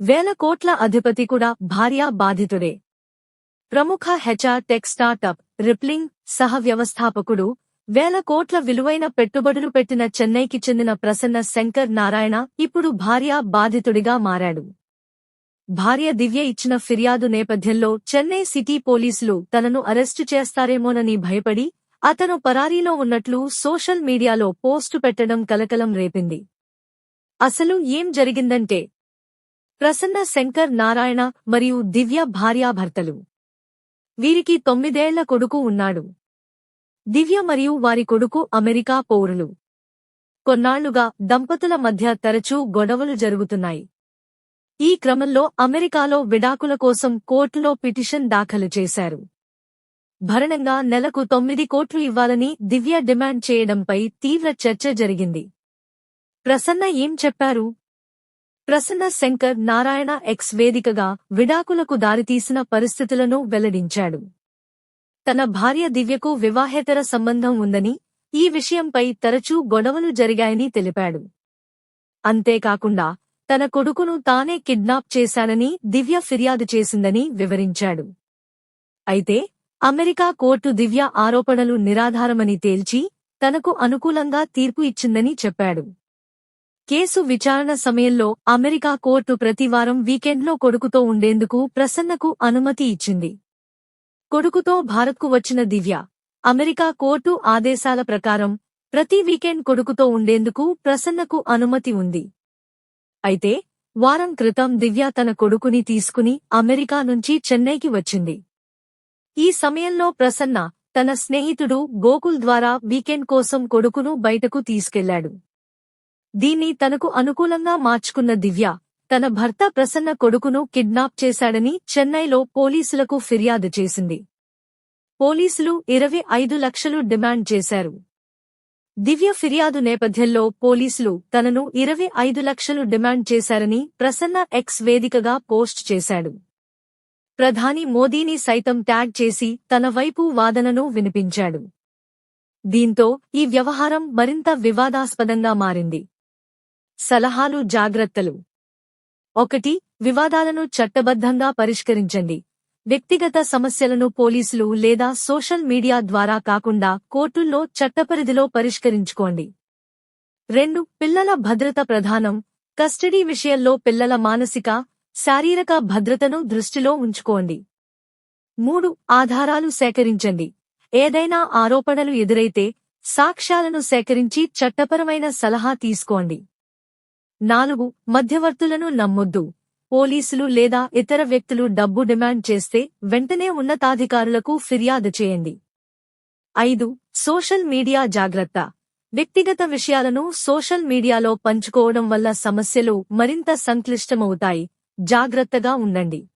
వేల కోట్ల అధిపతి కూడా భార్య బాధితుడే. ప్రముఖ హెచ్ఆర్ టెక్ స్టార్టప్ రిప్లింగ్ సహ వ్యవస్థాపకుడు వేల కోట్ల విలువైన పెట్టుబడులు పెట్టిన చెన్నైకి చెందిన ప్రసన్న శంకర్ నారాయణ ఇప్పుడు భార్య బాధితుడిగా మారాడు. భార్య దివ్య ఇచ్చిన ఫిర్యాదు నేపథ్యంలో చెన్నై సిటీ పోలీసులు తనను అరెస్టు చేస్తారేమోనని భయపడి అతను పరారీలో ఉన్నట్లు సోషల్ మీడియాలో పోస్టు పెట్టడం కలకలం రేపింది. అసలు ఏం జరిగిందంటే ప్రసన్న శంకర్ నారాయణ మరియు దివ్య భార్యాభర్తలు. వీరికి తొమ్మిదేళ్ళ కొడుకు ఉన్నాడు. దివ్య మరియు వారి కొడుకు అమెరికా పౌరులు. కొన్నాళ్ళుగా దంపతుల మధ్య తరచూ గొడవలు జరుగుతున్నాయి. ఈ క్రమంలో అమెరికాలో విడాకుల కోసం కోర్టులో పిటిషన్ దాఖలు చేశారు. భరణంగా నెలకు తొమ్మిది కోట్లు ఇవ్వాలని దివ్య డిమాండ్ చేయడంపై తీవ్ర చర్చ జరిగింది. ప్రసన్న ఏం చెప్పారు? ప్రసన్న శంకర్ నారాయణ ఎక్స్ వేదికగా విడాకులకు దారితీసిన పరిస్థితులను వెల్లడించాడు. తన భార్య దివ్యకు వివాహేతర సంబంధం ఉందని ఈ విషయంపై తరచూ గొడవలు జరిగాయని తెలిపాడు. అంతేకాకుండా తన కొడుకును తానే కిడ్నాప్ చేశానని దివ్య ఫిర్యాదు చేసిందని వివరించాడు. అయితే అమెరికా కోర్టు దివ్య ఆరోపణలు నిరాధారమని తేల్చి తనకు అనుకూలంగా తీర్పు ఇచ్చిందని చెప్పాడు. కేసు విచారణ సమయంలో అమెరికా కోర్టు ప్రతివారం వీకెండ్లో కొడుకుతో ఉండేందుకు ప్రసన్నకు అనుమతి ఇచ్చింది. కొడుకుతో భారత్కు వచ్చిన దివ్య అమెరికా కోర్టు ఆదేశాల ప్రకారం ప్రతి వీకెండ్ కొడుకుతో ఉండేందుకు ప్రసన్నకు అనుమతి ఉంది. అయితే వారం క్రితం దివ్య తన కొడుకుని తీసుకుని అమెరికా నుంచి చెన్నైకి వచ్చింది. ఈ సమయంలో ప్రసన్న తన స్నేహితుడు గోకుల్ ద్వారా వీకెండ్ కోసం కొడుకును బయటకు తీసుకెళ్ళాడు. దీన్ని తనకు అనుకూలంగా మార్చుకున్న దివ్య తన భర్త ప్రసన్న కొడుకును కిడ్నాప్ చేశాడని చెన్నైలో పోలీసులకు ఫిర్యాదు చేసింది. పోలీసులు ఇరవై ఐదు లక్షలు డిమాండ్ చేశారు. దివ్య ఫిర్యాదు నేపథ్యంలో పోలీసులు తనను ఇరవై ఐదు లక్షలు డిమాండ్ చేశారని ప్రసన్న ఎక్స్ వేదికగా పోస్ట్ చేశాడు. ప్రధాని మోదీని సైతం ట్యాగ్ చేసి తన వైపు వాదనను వినిపించాడు. దీంతో ఈ వ్యవహారం మరింత వివాదాస్పదంగా మారింది. సలహాలు జాగ్రత్తలు. ఒకటి వివాదాలను చట్టబద్ధంగా పరిష్కరించండి. వ్యక్తిగత సమస్యలను పోలీసులు లేదా సోషల్ మీడియా ద్వారా కాకుండా కోర్టుల్లో చట్టపరిధిలో పరిష్కరించుకోండి. రెండు పిల్లల భద్రత ప్రధానం. కస్టడీ విషయంలో పిల్లల మానసిక శారీరక భద్రతను దృష్టిలో ఉంచుకోండి. మూడు ఆధారాలు సేకరించండి. ఏదైనా ఆరోపణలు ఎదురైతే సాక్ష్యాలను సేకరించి చట్టపరమైన సలహా తీసుకోండి. నాలుగు మధ్యవర్తులను నమ్మొద్దు. పోలీసులు లేదా ఇతర వ్యక్తులు డబ్బు డిమాండ్ చేస్తే వెంటనే ఉన్నతాధికారులకు ఫిర్యాదు చేయండి. ఐదు సోషల్ మీడియా జాగ్రత్త. వ్యక్తిగత విషయాలను సోషల్ మీడియాలో పంచుకోవడం వల్ల సమస్యలు మరింత సంక్లిష్టమవుతాయి. జాగ్రత్తగా ఉండండి.